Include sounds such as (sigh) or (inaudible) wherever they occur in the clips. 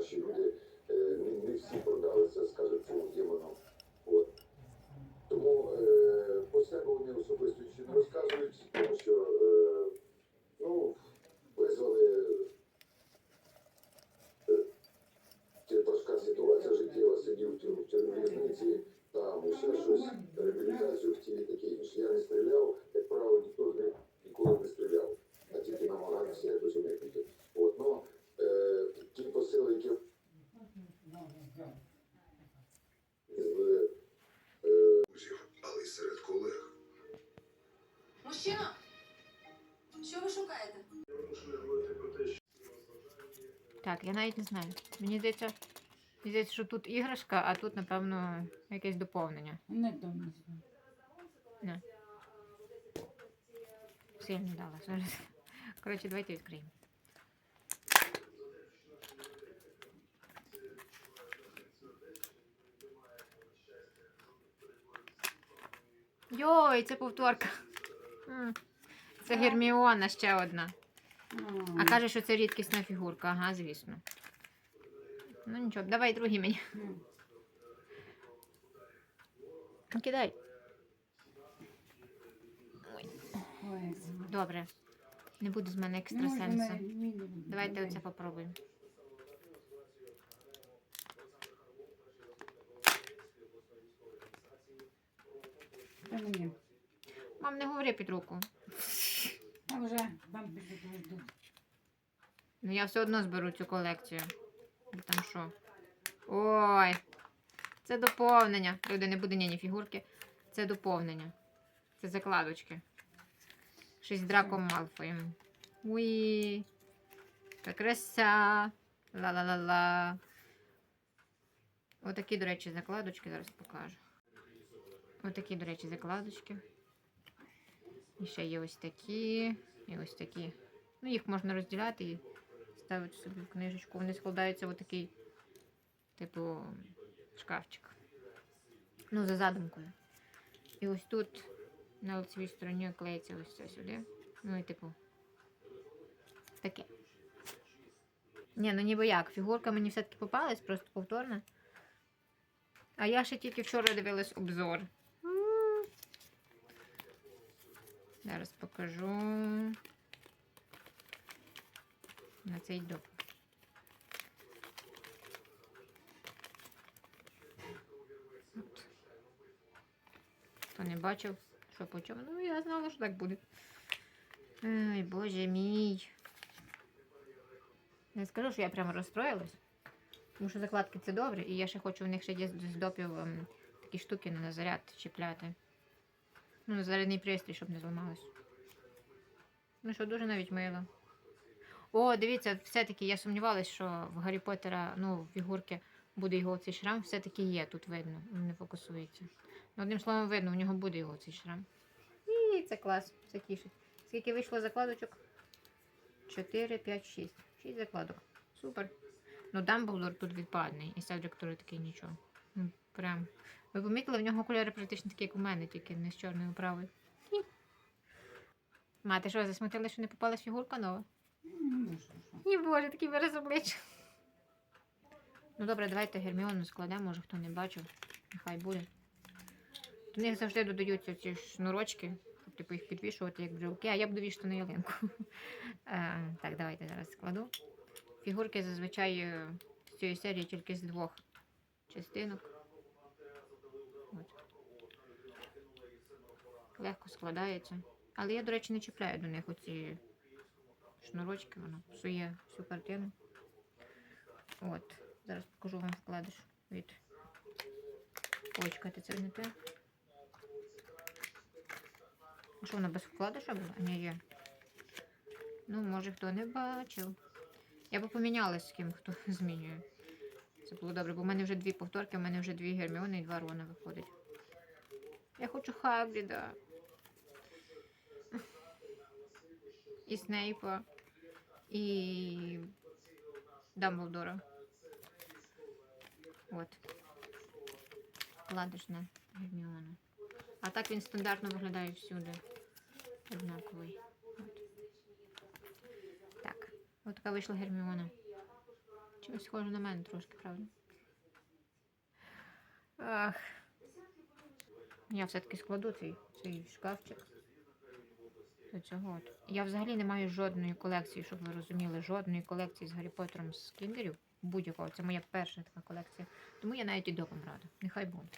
наші люди е, не, всі продалися, скажімо, цьому демону. От. Тому е, по себе вони особисто ще не розказують, тому що е, ну, визвали е, важка ситуація життєва, сидів в тюрмі- в в'язниці, там ще щось, реабілітацію хотів і навіть не знаю. Мені здається, мені здається, що тут іграшка, а тут, напевно, якесь доповнення. Не то не. Сильно дала. Зараз. Коротше, давайте відкриємо. Йой, це повторка. Це Герміона ще одна. А каже, що це рідкісна фігурка, ага, звісно. Ну нічого, давай другий мені. Кидай. Ой. Добре. Не буде з мене екстрасенсу. Давайте оце попробуємо. Мам, не говори під руку. А вже вам підійду. Ну я все одно зберу цю колекцію. Там що? Ой. Це доповнення. Люди, не буде ні, фігурки. Це доповнення. Це закладочки. Щось з драком Малфоєм. Уї. Та краса. Ла-ла-ла-ла. Отакі, до речі, закладочки зараз покажу. Отакі, до речі, закладочки. І ще є ось такі. І ось такі. Ну, їх можна розділяти і ставити собі в книжечку. Вони складаються в такий, типу, шкафчик. Ну, за задумкою. І ось тут на лицевій стороні клеїться ось це сюди. Ну і типу. Таке. Ні, ну ніби як. Фігурка мені все-таки попалась, просто повторна. А я ще тільки вчора дивилась обзор. Зараз покажу на цей доп. Хто не бачив, що по чому. Ну, я знала, що так буде. Ой, боже мій. Не скажу, що я прямо розстроїлась. Тому що закладки це добре, і я ще хочу в них ще з допів ем, такі штуки на заряд чіпляти. Ну, на зарядний пристрій, щоб не зламалось. Ну що, дуже навіть мило. О, дивіться, все-таки я сумнівалася, що в Гаррі Поттера, ну, в фігурки буде його цей шрам, все-таки є, тут видно, не фокусується. Ну, одним словом, видно, у нього буде його цей шрам. І це клас, це тішить. Скільки вийшло закладочок? 4, 5, 6. 6 закладок. Супер. Ну, Дамблдор тут відпадний, і Седрик теж такий нічого. Ну, прям. Ви помітили, в нього окуляри практично такі, як у мене, тільки не з чорною оправою. Хі. Ма, ти що, засмутили, що не попалась фігурка нова? Ні, боже, такий вираз обличчя. Ну добре, давайте Герміону складемо, може хто не бачив. Нехай буде. До них завжди додаються ці шнурочки, щоб типу їх підвішувати, як бджолки, а я буду вішати на ялинку. Е, так, давайте зараз складу. Фігурки зазвичай е, з цієї серії тільки з двох частинок. От. Легко складається. Але я, до речі, не чіпляю до них оці шнурочки, воно псує всю картину. От, зараз покажу вам вкладиш від. Ой, це не те. А що вона без вкладиша була? Ні, є. Ну, може, хто не бачив. Я би помінялась з ким, хто (laughs) змінює. Це було добре, бо в мене вже дві повторки, в мене вже дві Герміони і два Рона виходить. Я хочу Хагріда. І Снейпа. І Дамблдора. От. Ладошна Герміона. А так він стандартно виглядає всюди. Однаковий. От. Так. От така вийшла Герміона. Чимось схоже на мене трошки, правда? Ах. Я все-таки складу цей, цей шкафчик. До от. Я взагалі не маю жодної колекції, щоб ви розуміли, жодної колекції з Гаррі Поттером з кіндерів. Будь-якого. Це моя перша така колекція. Тому я навіть і допом рада. Нехай буде.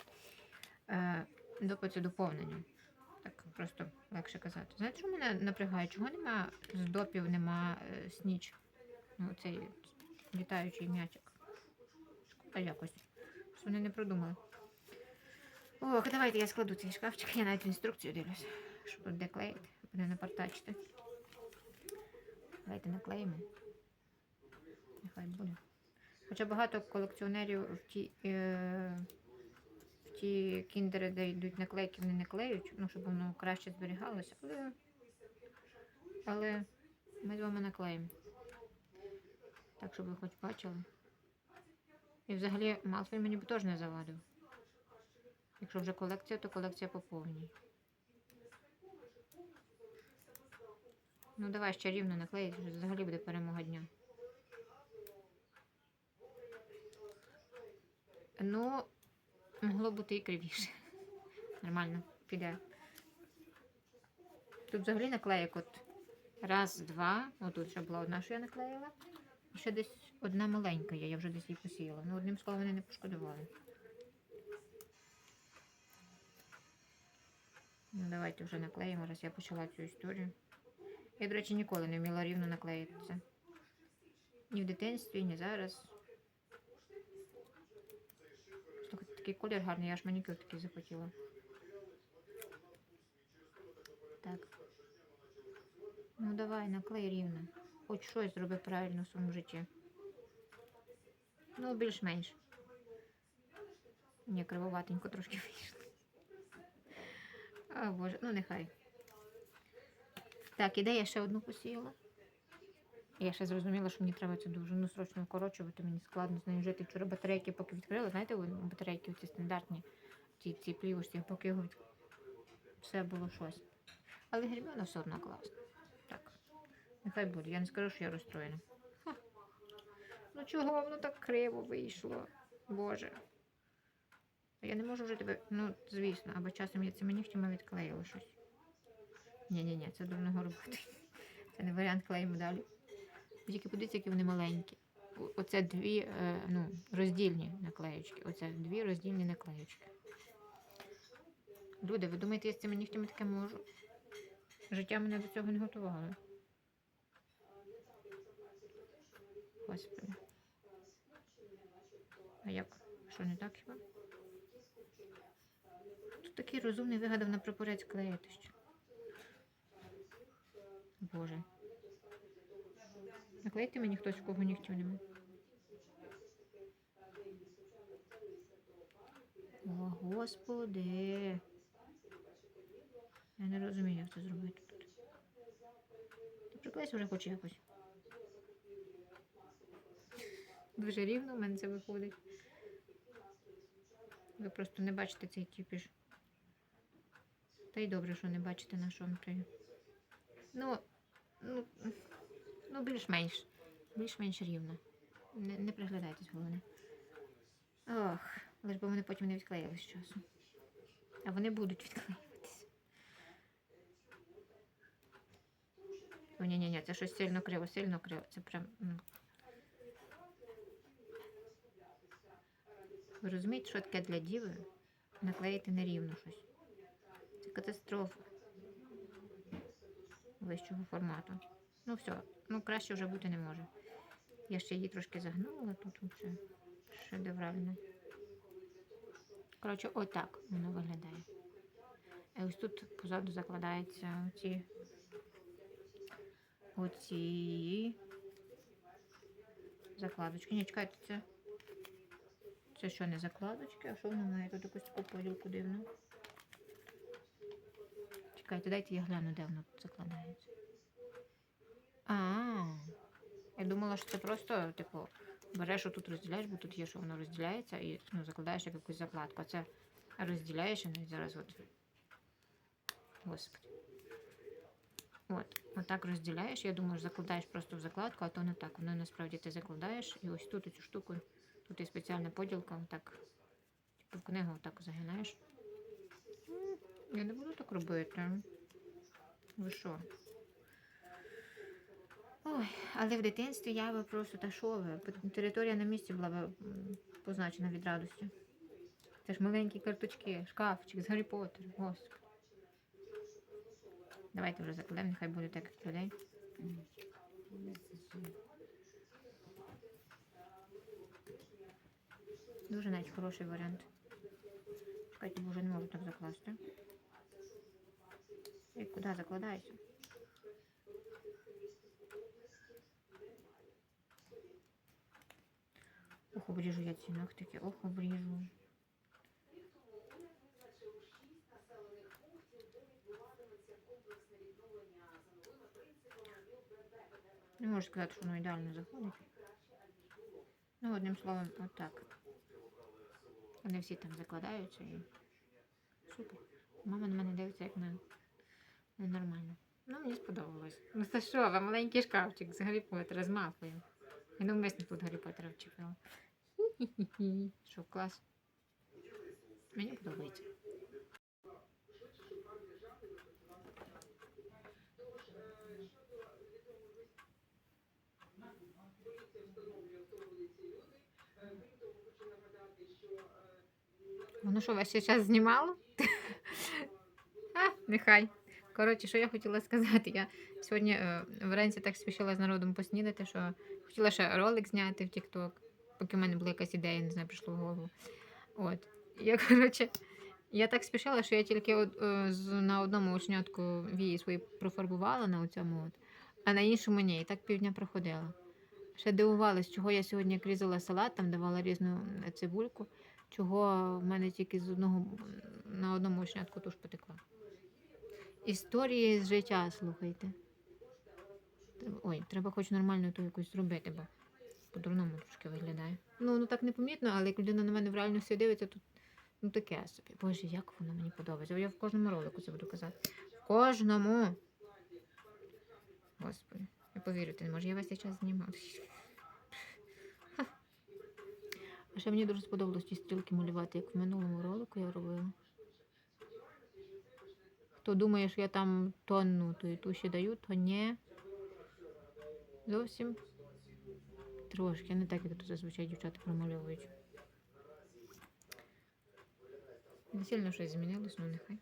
Е, допи це доповнення. Так просто легше казати. Знаєте, що мене напрягає? Чого нема з допів, нема е, сніч? Ну, цей літаючий м'ячик. Шкода якось. Що вони не продумали. Ох, давайте я складу цей шкафчик, я навіть інструкцію дивлюсь, щоб тут де клеїти, буде напартачити. Давайте наклеїмо. Нехай буде. Хоча багато колекціонерів в ті, е, в ті кіндери, де йдуть наклейки, вони не клеють, ну, щоб воно краще зберігалося. Але, але ми з вами наклеїмо. Так, щоб ви хоч бачили. І взагалі Малфой мені б теж не завадив. Якщо вже колекція, то колекція по. Ну давай ще рівно наклеїть, взагалі буде перемога дня. Ну, могло бути і кривіше. Нормально, піде. Тут взагалі наклеїк от раз, два. Отут ще була одна, що я наклеїла. І ще десь одна маленька є, я вже десь її посіяла. Ну, одним словом, вони не пошкодували. Ну, давайте вже наклеїмо, раз я почала цю історію. Я, до речі, ніколи не вміла рівно наклеїти це. Ні в дитинстві, ні зараз. Слухайте, такий колір гарний, я аж манікюр такий захотіла. Так. Ну давай, наклей рівно. Хоч щось зроби правильно в своєму житті. Ну, більш-менш. Ні, кривоватенько трошки вийшло. А, боже, ну нехай. Так, іде я ще одну посіяла. Я ще зрозуміла, що мені треба це дуже ну, срочно вкорочувати, мені складно з нею жити. Вчора батарейки поки відкрила, знаєте, батарейки ці стандартні, ці, ці плівочці, поки його від... все було щось. Але Герміона все одно класно. Так, нехай буде. Я не скажу, що я розстроєна. Ха. Ну чого воно так криво вийшло? Боже. Я не можу вже тебе. Ну, звісно, або часом я цими нігтями відклеїла щось. Ні-ні-ні, це дурного робити. Це не варіант клеїмо далі. Тільки подивіться, які вони маленькі. Оце дві е, ну, роздільні наклеючки. Оце дві роздільні наклеючки. Люди, ви думаєте, я з цими нігтями таке можу? Життя мене до цього не готувало. Господи. А як? Що не так хіба? Тут такий розумний вигадав на прапорець клеїти що. Боже. Наклейте мені хтось, у кого нігтів немає. О, господи. Я не розумію, як це зробити тут. Ти приклейся вже хоч якось. Дуже рівно в мене це виходить. Ви просто не бачите цей кіпіш. Та й добре, що не бачите на внутрі. Ну, ну, ну більш-менш. Більш-менш рівно. Не, не приглядайтесь, головне. Ох, лиш би вони потім не відклеїли з часу. А вони будуть відклеюватися. О, ні, ні, ні, це щось сильно криво, сильно криво. Це прям. Ви розумієте, що таке для діви? Наклеїти нерівно щось. Це катастрофа вищого формату. Ну все, ну краще вже бути не може. Я ще її трошки загнула, тут це шедеврально. Коротше, отак воно виглядає. І ось тут позаду закладаються оці, оці закладочки. Ні, чекайте, це. Це що не закладочки, а що воно має тут якусь таку полюку дивну? Чекайте, дайте я гляну, де воно тут. А, я думала, що це просто, типу, береш отут розділяєш, бо тут є, що воно розділяється, і ну, закладаєш як якусь закладку. А це розділяєш і навіть зараз от. Господи. От, отак розділяєш. Я думаю, закладаєш просто в закладку, а то не так. Воно насправді ти закладаєш і ось тут цю штуку. Тут є спеціальна поділка, так. Типу в книгу так загинаєш. Я не буду так робити. Ви що? Ой, але в дитинстві я би просто та що ви? Територія на місці була б позначена від радості. Це ж маленькі карточки, шкафчик з Гаррі Поттер. Господи. Давайте вже закладемо, нехай буде так людей. Дуже навіть хороший варіант. Чекайте, бо не можу так закласти. І куди закладається? Ох, обріжу я ці ногтики, ох, обріжу. Не можу сказати, що воно ідеально заходить. Ну, одним словом, отак. Вони всі там закладаються і супер. Мама на мене дивиться як на ненормально. Ну, мені сподобалось. Ну це що, ви маленький шкафчик з Гаррі Поттера, з мапою. Я навмисно тут Гаррі Поттера вчепила. (laughs) Що, клас? Мені подобається. Воно що, весь цей час знімало? а, (laughs) нехай. Коротше, що я хотіла сказати? Я сьогодні е, вранці так спішила з народом поснідати, що хотіла ще ролик зняти в TikTok, поки в мене була якась ідея, не знаю, прийшло в голову. От. Я, коротше, я так спішила, що я тільки от, е, на одному очнятку вії свої профарбувала на цьому, от, а на іншому ні. І так півдня проходила. Ще дивувалась, чого я сьогодні як різала салат, там давала різну е, цибульку, чого в мене тільки з одного на одному очнятку туш потекла. Історії з життя, слухайте. Ой, треба хоч нормально то якусь зробити, бо по-дурному трошки виглядає. Ну, ну так непомітно, але як людина на мене в реальності дивиться, то ну таке собі. Боже, як воно мені подобається. Я в кожному ролику це буду казати. В кожному. Господи, я повірити не можу, я весь цей час знімав. А ще мені дуже сподобалось ті стрілки малювати, як в минулому ролику я робила. Хто думає, що я там тонну тої туші даю, то ні. Зовсім трошки, не так, як тут зазвичай дівчата промальовують. Не сильно щось змінилось, ну нехай.